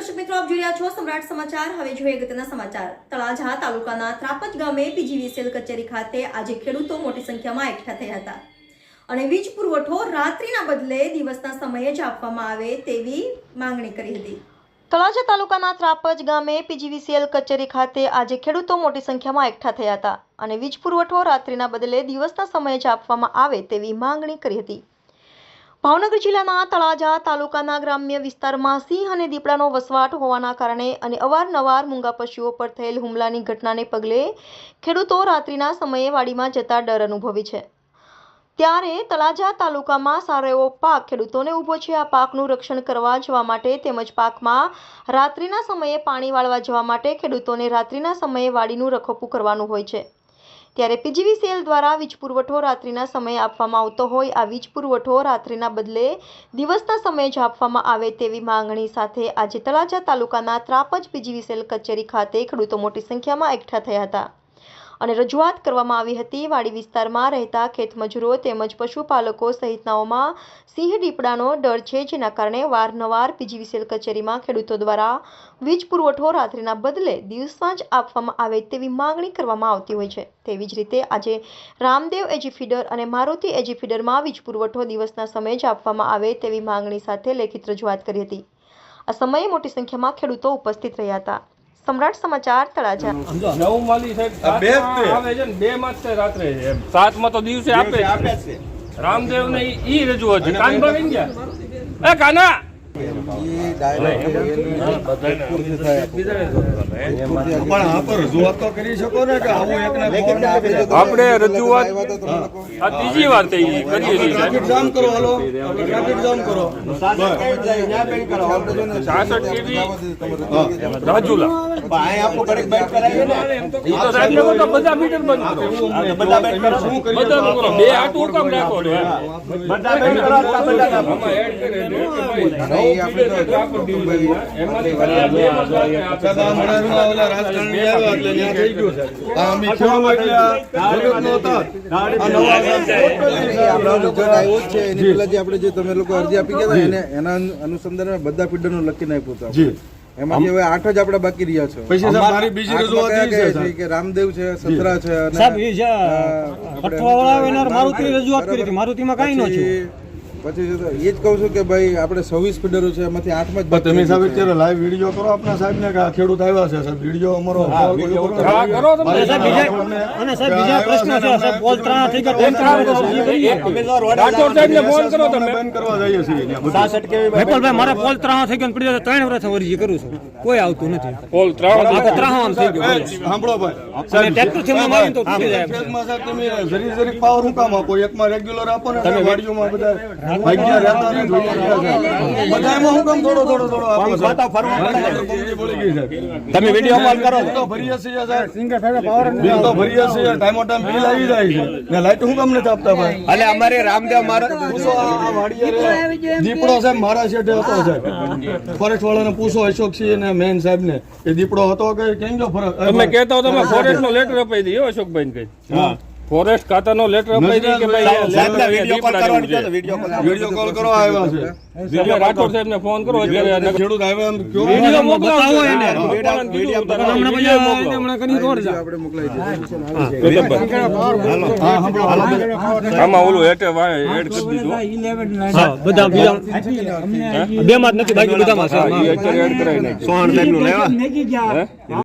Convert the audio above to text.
દર્શક મિત્રો, આપ જોઈ રહ્યા છો સમ્રાટ સમાચાર. હવે જોઈએ અગત્યના સમાચાર. તળાજા તાલુકાના ત્રાપજ ગામે પીજીવીસીએલ કચેરી ખાતે આજે ખેડૂતો મોટી સંખ્યામાં એકઠા થયા હતા. અને વીજ પુરવઠો રાત્રિના બદલે દિવસના સમયે જ આપવામાં આવે તેવી માંગણી કરી હતી. તળાજા તાલુકાના ત્રાપજ ગામે પીજીવીસીએલ કચેરી ખાતે આજે ખેડૂતો મોટી સંખ્યામાં એકઠા થયા હતા અને વીજ પુરવઠો રાત્રિના બદલે દિવસના સમયે જ આપવામાં આવે તેવી માંગણી કરી હતી. ભાવનગર જિલ્લાના તળાજા તાલુકાના ગ્રામ્ય વિસ્તારમાં સિંહ અને દીપડાનો વસવાટ હોવાના કારણે અને અવારનવાર મૂંગા પશુઓ પર થયેલ હુમલાની ઘટનાને પગલે ખેડૂતો રાત્રિના સમયે વાડીમાં જતા ડર અનુભવે છે. ત્યારે તળાજા તાલુકામાં સારો એવો પાક ખેડૂતોને ઊભો છે. આ પાકનું રક્ષણ કરવા જવા માટે તેમજ પાકમાં રાત્રિના સમયે પાણી વાળવા જવા માટે ખેડૂતોને રાત્રિના સમયે વાડીનું રખોપું કરવાનું હોય છે. ત્યારે પીજીવીસીએલ દ્વારા વીજ પુરવઠો રાત્રિના સમયે આપવામાં આવતો હોય, આ વીજ પુરવઠો રાત્રિના બદલે દિવસના સમયે જ આપવામાં આવે તેવી માંગણી સાથે આજે તળાજા તાલુકાના ત્રાપજ પીજીવીસીએલ કચેરી ખાતે ખેડૂતો મોટી સંખ્યામાં એકઠા થયા હતા. અને રજૂઆત કરવામાં આવી હતી. વાડી વિસ્તારમાં રહેતા ખેતમજૂરો તેમજ પશુપાલકો સહિતનાઓમાં સિંહ દીપડાનો ડર છે, જેના કારણે વારંવાર પીજીવીસીએલ કચેરીમાં ખેડૂતો દ્વારા વીજ પુરવઠો રાત્રિના બદલે દિવસમાં જ આપવામાં આવે તેવી માંગણી કરવામાં આવતી હોય છે. તેવી જ રીતે આજે રામદેવ એજી ફીડર અને મારુતિ એજી ફીડરમાં વીજ પુરવઠો દિવસના સમયે જ આપવામાં આવે તેવી માંગણી સાથે લેખિત રજૂઆત કરી હતી. આ સમયે મોટી સંખ્યામાં ખેડૂતો ઉપસ્થિત રહ્યા હતા. સમ્રાટ સમાચાર તળાજા. નવ માલી સાહેબ બે. આવે છે ને બે માં જ રાત્રે છે સાતમાં તો દિવસે આપે આપે છે. જ રામદેવ ને ઈ રજૂઆત છે. કાન ભાઈ ગયા? એ કાના! આપણે રજૂઆત આ ત્રીજી વાર થઈ કરીએ છાસઠ કેવી? રાજુલા. બધા મીટર બંધ કરો. બધા બે હાટું કામ રાખો એમ. છે છે. આપણ છે. છે આપણે જે તમે લોકો અરજી આપી ગયા હતા એના અનુસંધાને બધા ફીડરનું લખી નાખ્યું હતું જી. હવે આઠ જ આપણે બાકી રહ્યા છે. પછી સાહેબ મારી બીજી રજૂઆત એ છે છે કે રામદેવ છે સસરા છે અને સાહેબ એ છે એના મારુતિની રજૂઆત કરી હતી. મારુતિમાં કાંઈ ન પછી પછી એ જ કહું છું કે ભાઈ આપણે ફીડરો છે એમાંથી આઠમાં જ તમે સાહેબ અત્યારે લાઈવ વીડિયો કરો આપણા સાહેબ ને કે આ ખેડૂત આવ્યા છે સાહેબ વીડિયો અમારો કરો ને. હા, કરો તમે. સાહેબ અને સાહેબ બીજા આવ્યા છે સાહેબ પોલ ત્રણ થઈ ગયા ત્રણ તો સમજી ગઈ. રાઠોડ સાહેબ ને ફોન કરો તમે બેન કરવા જઈએ છીએ ત્યાં બધું. વિપુલભાઈ મારે પોલ ત્રણ થઈ ગયો પડી ત્રણ વર્ષ અરજી કરું છું કોઈ આવતું નથી પોલ ત્રણ આ તો ત્રણ આમ થઈ ગયું સાંભળો ભાઈ અને ટ્રેક્ટરથી એમાં મારીને તો તૂટી જાય. ફેઝમાં સાહેબ તમે જરી જરી પાવર હું કામ આપો એકમાં રેગ્યુલર આપો ને વાડીઓમાં બધા હું સાહેબ. સાહેબ. તમે વીડિયો કોલ કરો તો ભરીએ છીએ સાહેબ. બિલ તો ભરીએ છીએ. ટાઈમો ટાઈમ બિલ આવી જાય છે. ને લાઈટ હું કામ નથી આપતા ભાઈ? એટલે અમારે રામદેવ મારા પૂછો આ વાડીએ દીપડો સાહેબ મારા શેઠે હતો સાહેબ. ફોરેસ્ટ વાળાને પૂછો અશોક સિંહ ને મેન સાહેબ ને એ દીપડો હતો કે કેમ જો ફરક તમે કહેતા હો તમે ફોરેસ્ટ નો લેટર અપાઈ દઈએ અશોકભાઈ ને કઈ ફોરેસ્ટ ખાતાનો લેટર અપાઈ દે કે ભાઈ દીપડા જેવું છે. વીડિયો કોલ કરો આવ્યા છે. તમે રાઠોડ સાહેબ ને ફોન કરો અત્યારે ખેડૂત આવ્યા એમ કયો? વીડિયો મોકલાવો એને. વીડિયો બધા મોકલો. હમણાં કરી રોડ છે. આપણે મોકલાઈ દઈએ. આમાં ઓલું હેટે વાય એડ કરી દીધું. હા, બધા બીજા બે માં નથી બાકી બધામાં છે અત્યારે એડ કરાવી નાખ્યું. હે?